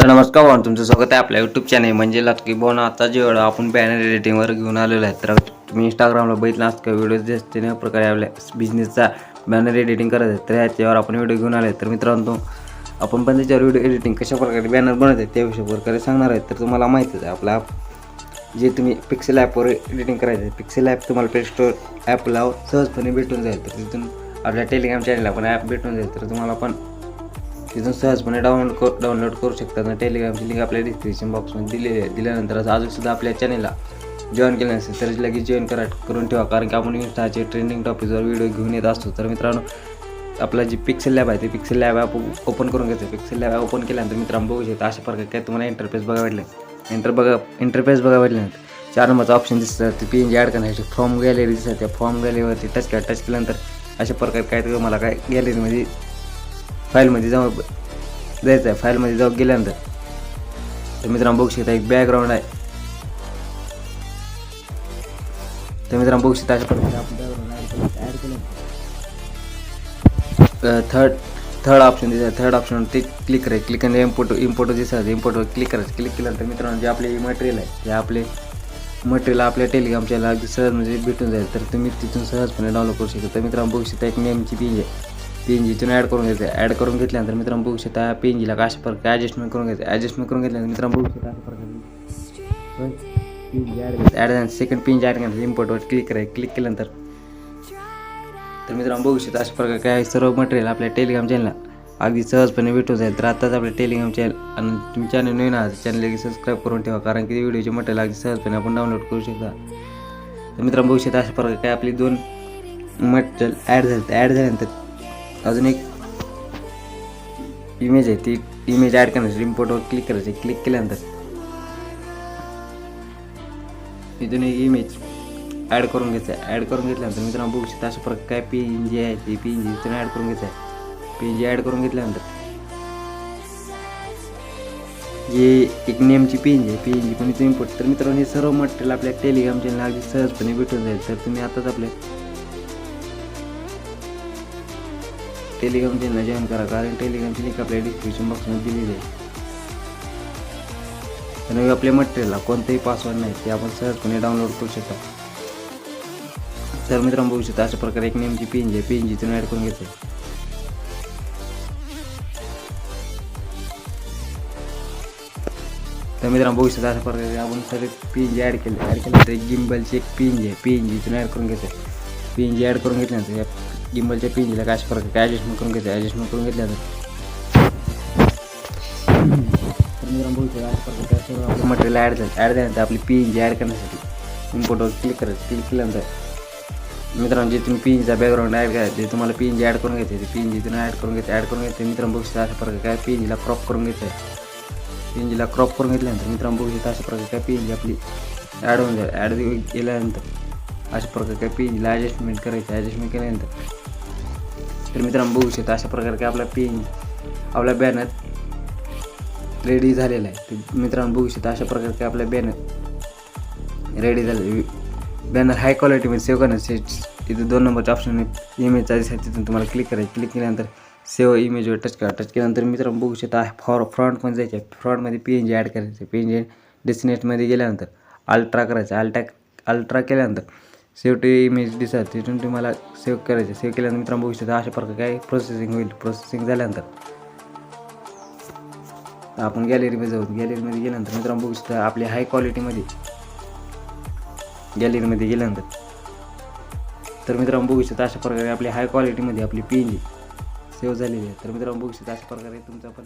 तर नमस्कार भाऊ तुमचं स्वागत आहे आपल्या यूट्यूब चॅनल म्हणजे लटकी बोन. आता जेवढं आपण बॅनर एडिटिंगवर घेऊन आलेलो आहे तर तुम्ही इंस्टाग्रामला बघितला असतं का व्हिडिओ दिसते ना प्रकारे आपल्या बिझनेसचा बॅनर एडिटिंग करत आहे तर ह्याच्यावर आपण व्हिडिओ घेऊन आले तर मित्रांनो आपण पण त्याच्यावर व्हिडिओ एडिटिंग कशा प्रकारे बॅनर बनवत आहे त्या विषयी प्रकारे सांगणार आहे. तर तुम्हाला माहितीच आहे आपला जे तुम्ही पिक्सेल ॲपवर एडिटिंग करायचं आहे पिक्सेल ॲप तुम्हाला प्ले स्टोर ॲपला सहजपणे भेटून जाईल. तर तिथून आपल्या टेलिग्राम चॅनलला पण ॲप भेटून जाईल. तर तुम्हाला पण तिथून सहजपणे डाउनलोड कर डाउनलोड करू शकतात. आणि टेलिग्रामची लिंक आपल्या डिस्क्रिप्शन बॉक्समध्ये दिलेली आहे दिल्यानंतर अजूनसुद्धा आपल्या चॅनलला जॉईन केलं नसेल तर लगेच जॉईन करा करून ठेवा. कारण की आपण इंस्टाचे ट्रेंडिंग टॉपिकवर व्हिडिओ घेऊन येत असतो. तर मित्रांनो आपला जी पिक्सेल लॅब आहे ते पिक्सेल लॅब ॲप ओपन करून घ्यायचं पिक्सेल लॅब ओपन केल्यानंतर मित्रांनो बघू शकता अशा प्रकारे काय तुम्हाला इंटरफेस बघा भेटले इंटर बघा इंटरफेस बघा भेटल्यानंतर चार नंबरचा ऑप्शन दिसतं ते पी एन जी ॲड करण्यासाठी फॉर्म गॅलरी दिसतात त्या फॉर्म गॅलरीवरती टच केला टच केल्यानंतर अशा प्रकारे काय तुम्हाला काय गॅलरीमध्ये फाईलमध्ये जाऊन जायचं आहे. फाईलमध्ये जाऊन गेल्यानंतर तर मित्रांनो बघू शकता एक बॅकग्राऊंड आहे. तर मित्रांनो बघू शकता अशा प्रकारे आपण बॅकग्राऊंड ॲड केलं. थर्ड थर्ड ऑप्शन दिसत थर्ड ऑप्शन ते क्लिक करायचं. क्लिक आणि इम्पोर्ट इम्पोर्ट दिसत इम्पोर्टवर क्लिक करायचं. क्लिक केल्यानंतर मित्रांनो जे आपले मटेरियल आहे ते आपले मटेरियल आपल्या टेलिग्रामच्या अगदी सहज म्हणजे भेटून जाईल. तर तुम्ही तिथून सहजपणे डाउनलोड करू शकता. तर मित्रांनो बघू शकता एक नेमची पेज आहे. पी एन जीतून ॲड करून घ्यायचं ॲड करून घेतल्यानंतर मित्रांनो बघू शकता पी कशा अशा प्रकारे ॲडजस्टमेंट करून घ्यायचं ॲडजस्टमेंट करून घेतल्यानंतर मित्रांनो बघू शकता अशा प्रकारे ॲड ॲड झाल्यानंतर सेकंड पी जी ॲड केल्यानंतर इम्पोर्टवर क्लिक करायचं क्लिक केल्यानंतर. तर मित्रांनो बघू शकता अशा प्रकारे काय सर्व मटेरियल आपल्या टेलिग्राम चॅनलला अगदी सहजपणे भेटून जाईल. तर आताच आपल्या टेलिग्राम चॅनल आणि तुम्ही चॅनल नवीन आहात चॅनल सबस्क्राईब करून ठेवा कारण की व्हिडिओचे मटेरियल अगदी सहजपणे आपण डाउनलोड करू शकता. तर मित्रांनो बघू शकता अशा प्रकारे काय आपली दोन मटेरियल ॲड झाले ॲड झाल्यानंतर अजून एक इमेज आहे ती इमेज ॲड करण्यासाठी इम्पोर्टवर क्लिक करायची क्लिक केल्यानंतर इथून एक इमेज ॲड करून घ्यायचं आहे ॲड करून घेतल्यानंतर मित्रांनो बघू शकता अशा प्रकारे काय पी एन जी आहे ती पी एन जी इथून ॲड करून घ्यायचं आहे पी एन जी ॲड करून घेतल्यानंतर जे एक नेमची पी एन जी आहे पी एन जी पण इथून इम्पोर्ट तर मित्रांनो हे सर्व मटेरियल आपल्या टेलिग्राम चॅनल अगदी सहजपणे भेटून जाईल. तर तुम्ही आताच आपल्या टेलिग्राम चॅनल जॉईन करा कारण टेलिग्रामची लिंक आपल्या डिस्क्रिप्शन बॉक्समध्ये दिलेली आहे. आणि आपल्या मटेरियलला कोणतेही पासवर्ड नाही ते आपण सहजपणे डाउनलोड करू शकता. तर मित्रांनो बघू शकता अशा प्रकारे एक नेमची P N G P N जीतून ॲड करून घेतो तर मित्रांनो बघू शकता अशा प्रकारे आपण सगळे पी एन जी ॲड केले. ॲड केल्यानंतर एक गिम्बलची एक पी एन जी आहे. पी एन जीतून ॲड करून घ्यायचं पी एन जी ॲड करून घेतल्यानंतर या गिम्बलच्या पी काय फरक काय ॲडजस्टमेंट करून घ्यायचं ॲडजस्टमेंट करून घेतल्यानंतर तर आपलं मटेरियल ॲड झालं ॲड झाल्यानंतर आपली पी एन जी ॲड करण्यासाठी इम्पोर्टवर क्लिक करायचं क्लिक केल्यानंतर मित्रांनो जे तुम्ही पी बॅकग्राऊंड ॲड करायचं ते तुम्हाला पी जी ॲड करून घ्यायचं ते पी जीतून ॲड करून घेते ॲड करून घेते मित्रांनो बघू शकता अशा प्रकारे काय पी क्रॉप करून घेते आहे क्रॉप करून घेतल्यानंतर मित्रांनो बघू शकता अशा प्रकारे काय पी जी आपली ॲड होऊन जाईल ॲड केल्यानंतर अशा प्रकारे काय पी ॲडजस्टमेंट करायचं ॲडजस्टमेंट केल्यानंतर तर मित्रांनो बघू शकता अशा प्रकारे की आपला पी एन आपला बॅनर रेडी झालेला आहे. तर मित्रांनो बघू शकता अशा प्रकारे काय आपला बॅनर रेडी झाले बॅनर हाय क्वालिटीमध्ये सेव्ह करण्यासाठी तिथे दोन नंबरचा ऑप्शन इमेजचा आहे. तिथून तुम्हाला क्लिक करायचं. क्लिक केल्यानंतर सेव्ह इमेजवर टच करा. टच केल्यानंतर मित्रांनो बघू शकता फॉर फ्रंटमध्ये जायचं आहे. फ्रंटमध्ये पी एन जी ॲड करायचं पी एन जी डेस्टिनेटमध्ये गेल्यानंतर अल्ट्रा करायचं अल्ट्रा अल्ट्रा केल्यानंतर सेव्ह टू इमेज दिसा तिथून तुम्हाला सेव्ह करायचं. सेव्ह केल्यानंतर मित्रांनो बघू शकता अशा प्रकारे काय प्रोसेसिंग होईल. प्रोसेसिंग झाल्यानंतर. आपण गॅलरीमध्ये जाऊ गॅलरीमध्ये गेल्यानंतर मित्रांनो बघू शकता आपली हाय क्वालिटीमध्ये गॅलरीमध्ये गेल्यानंतर. तर मित्रांनो बघू शकता अशा प्रकारे आपली हाय क्वालिटीमध्ये आपली पी एन जी सेव्ह झालेली आहे. तर मित्रांनो बघू शकता अशा प्रकारे तुमचा पण